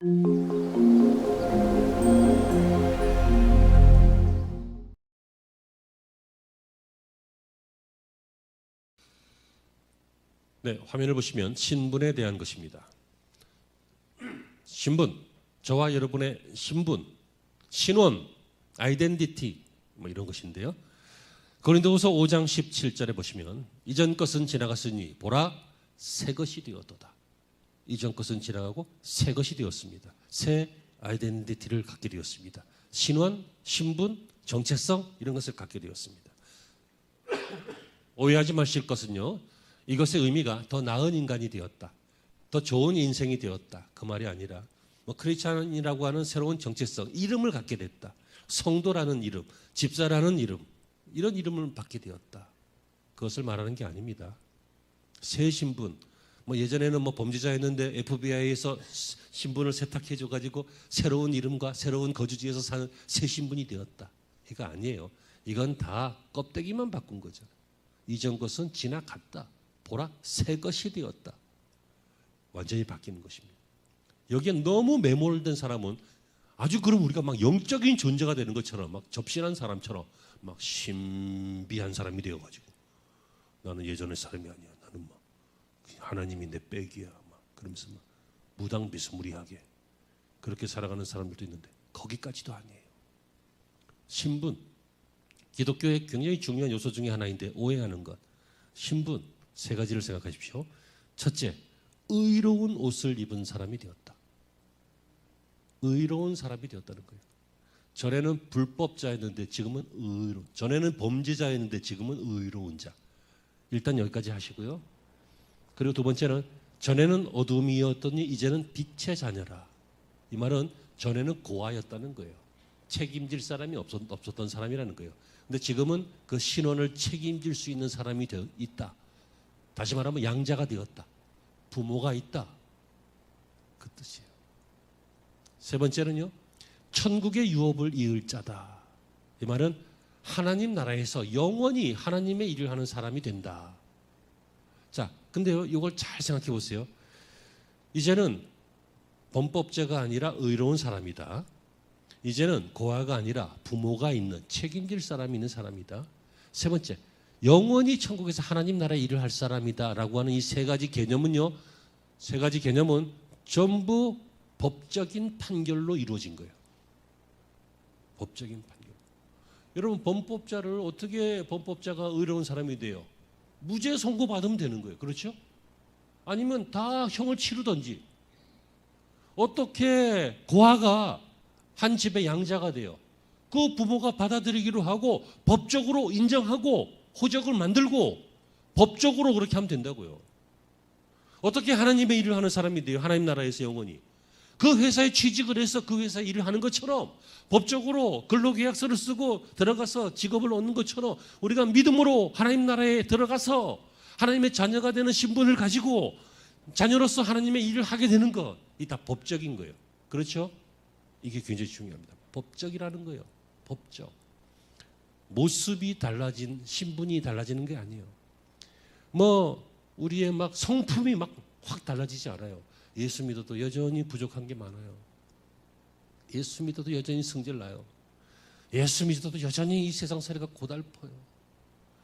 네, 화면을 보시면 신분에 대한 것입니다. 신분, 저와 여러분의 신분, 신원, 아이덴티티 뭐 이런 것인데요. 고린도후서 5장 17절에 보시면 이전 것은 지나갔으니 보라 새 것이 되었도다. 이전 것은 지나가고 새 것이 되었습니다. 새 아이덴티티를 갖게 되었습니다. 신원, 신분, 정체성 이런 것을 갖게 되었습니다. 오해하지 마실 것은요. 이것의 의미가 더 나은 인간이 되었다. 더 좋은 인생이 되었다. 그 말이 아니라 뭐 크리스찬이라고 하는 새로운 정체성, 이름을 갖게 됐다. 성도라는 이름, 집사라는 이름, 이런 이름을 받게 되었다. 그것을 말하는 게 아닙니다. 새 신분, 뭐 예전에는 뭐 범죄자였는데 FBI에서 신분을 세탁해 줘 가지고 새로운 이름과 새로운 거주지에서 사는 새 신분이 되었다. 이거 아니에요. 이건 다 껍데기만 바꾼 거죠. 이전 것은 지나갔다. 보라 새 것이 되었다. 완전히 바뀌는 것입니다. 여기에 너무 매몰된 사람은 아주 그럼 우리가 막 영적인 존재가 되는 것처럼 막 접신한 사람처럼 막 신비한 사람이 되어가지고 나는 예전의 사람이 아니야. 내 백이야. 막 그러면서 막 무당비스무리하게 그렇게 살아가는 사람들도 있는데 거기까지도 아니에요. 신분 기독교의 굉장히 중요한 요소 중에 하나인데 오해하는 것 신분 세 가지를 생각하십시오. 첫째, 의로운 옷을 입은 사람이 되었다. 의로운 사람이 되었다는 거예요. 전에는 불법자였는데 지금은 의로. 전에는 범죄자였는데 지금은 의로운 자. 일단 여기까지 하시고요. 그리고 두 번째는 전에는 어둠이었더니 이제는 빛의 자녀라. 이 말은 전에는 고아였다는 거예요. 책임질 사람이 없었, 없었던 사람이라는 거예요. 근데 지금은 그 신원을 책임질 수 있는 사람이 되어 있다. 다시 말하면 양자가 되었다. 부모가 있다. 그 뜻이에요. 세 번째는요. 천국의 유업을 이을 자다. 이 말은 하나님 나라에서 영원히 하나님의 일을 하는 사람이 된다. 자, 근데요. 이걸 잘 생각해 보세요. 이제는 범법자가 아니라 의로운 사람이다. 이제는 고아가 아니라 부모가 있는 책임질 사람이 있는 사람이다. 세 번째, 영원히 천국에서 하나님 나라의 일을 할 사람이다라고 하는 이 세 가지 개념은요. 세 가지 개념은 전부 법적인 판결로 이루어진 거예요. 법적인 판결. 여러분 범법자를 어떻게 범법자가 의로운 사람이 돼요? 무죄 선고 받으면 되는 거예요. 그렇죠? 아니면 다 형을 치르든지 어떻게 고아가 한 집의 양자가 돼요. 그 부모가 받아들이기로 하고 법적으로 인정하고 호적을 만들고 법적으로 그렇게 하면 된다고요. 어떻게 하나님의 일을 하는 사람이 돼요? 하나님 나라에서 영원히. 그 회사에 취직을 해서 그 회사에 일을 하는 것처럼 법적으로 근로계약서를 쓰고 들어가서 직업을 얻는 것처럼 우리가 믿음으로 하나님 나라에 들어가서 하나님의 자녀가 되는 신분을 가지고 자녀로서 하나님의 일을 하게 되는 것. 이 다 법적인 거예요. 그렇죠? 이게 굉장히 중요합니다. 법적이라는 거예요. 법적. 모습이 달라진 신분이 달라지는 게 아니에요. 뭐 우리의 막 성품이 막 확 달라지지 않아요. 예수 믿어도 여전히 부족한 게 많아요. 예수 믿어도 여전히 성질 나요. 예수 믿어도 여전히 이 세상 살이가 고달퍼요.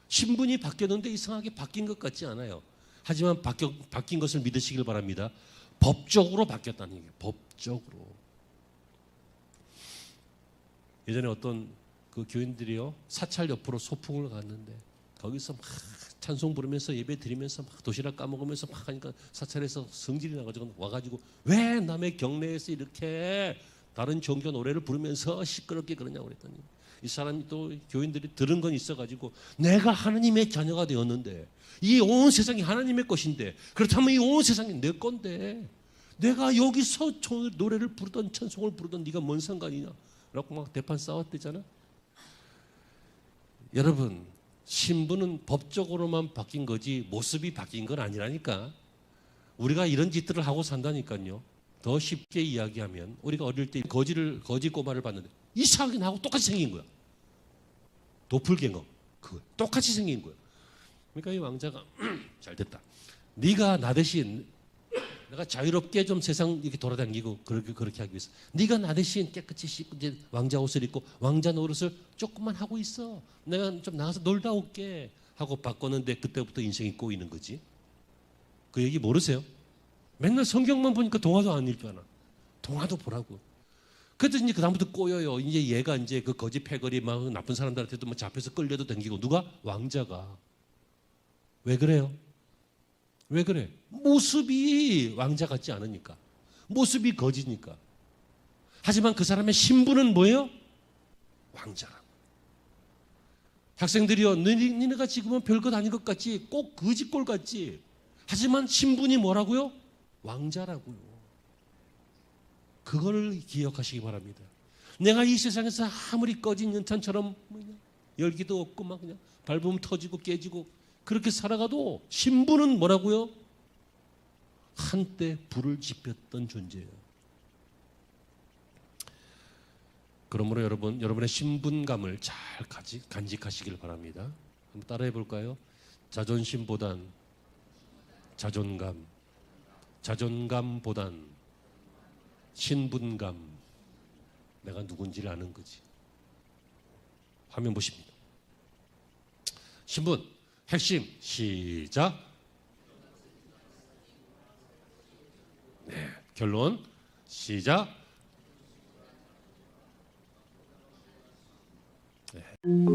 신분이 바뀌었는데 이상하게 바뀐 것 같지 않아요. 하지만 바뀌, 바뀐 것을 믿으시길 바랍니다. 법적으로 바뀌었다는 얘기예요. 법적으로. 예전에 어떤 그 교인들이요 사찰 옆으로 소풍을 갔는데 거기서 막 찬송 부르면서 예배 드리면서 막 도시락 까먹으면서 막 하니까 사찰에서 성질이 나가지고 와가지고 왜 남의 경내에서 이렇게 다른 종교 노래를 부르면서 시끄럽게 그러냐고 그랬더니 이 사람이 또 교인들이 들은 건 있어가지고 내가 하나님의 자녀가 되었는데 이 온 세상이 하나님의 것인데 그렇다면 이 온 세상이 내 건데 내가 여기서 노래를 부르던 찬송을 부르던 네가 뭔 상관이냐? 라고 막 대판 싸웠대잖아. 여러분 신분은 법적으로만 바뀐 거지 모습이 바뀐 건 아니라니까. 우리가 이런 짓들을 하고 산다니까요. 더 쉽게 이야기하면 우리가 어릴 때 거지를 거지 꼬마를 봤는데 이상하게 나하고 똑같이 생긴 거야. 도플갱어 그 똑같이 생긴 거야. 그러니까 이 왕자가 잘 됐다. 네가 나 대신 내가 자유롭게 좀 세상 이렇게 돌아다니고 그렇게 그렇게 하기 위해서 네가 나 대신 깨끗이 씻고 왕자 옷을 입고 왕자 노릇을 조금만 하고 있어. 내가 좀 나가서 놀다 올게 하고 바꿨는데 그때부터 인생이 꼬이는 거지. 그 얘기 모르세요? 맨날 성경만 보니까 동화도 안 읽잖아. 동화도 보라고. 그래도 이제 그 다음부터 꼬여요. 이제 얘가 이제 그 거지 패거리 막 나쁜 사람들한테도 뭐 잡혀서 끌려도 댕기고 누가 왕자가 왜 그래요? 왜 그래? 모습이 왕자 같지 않으니까. 모습이 거지니까. 하지만 그 사람의 신분은 뭐예요? 왕자라고. 학생들이요, 너네가 지금은 별것 아닌 것 같지, 꼭 거지꼴 같지. 하지만 신분이 뭐라고요? 왕자라고요. 그걸 기억하시기 바랍니다. 내가 이 세상에서 아무리 꺼진 연탄처럼 열기도 없고 막 그냥 밟으면 터지고 깨지고 그렇게 살아가도 신분은 뭐라고요? 한때 불을 지폈던 존재예요. 그러므로 여러분, 여러분의 신분감을 잘 가지, 간직하시길 바랍니다. 한번 따라해 볼까요? 자존심보단 자존감, 자존감보단 신분감, 내가 누군지를 아는 거지. 화면 보십니다. 신분, 핵심, 시작. 네, 결론, 시작. 네.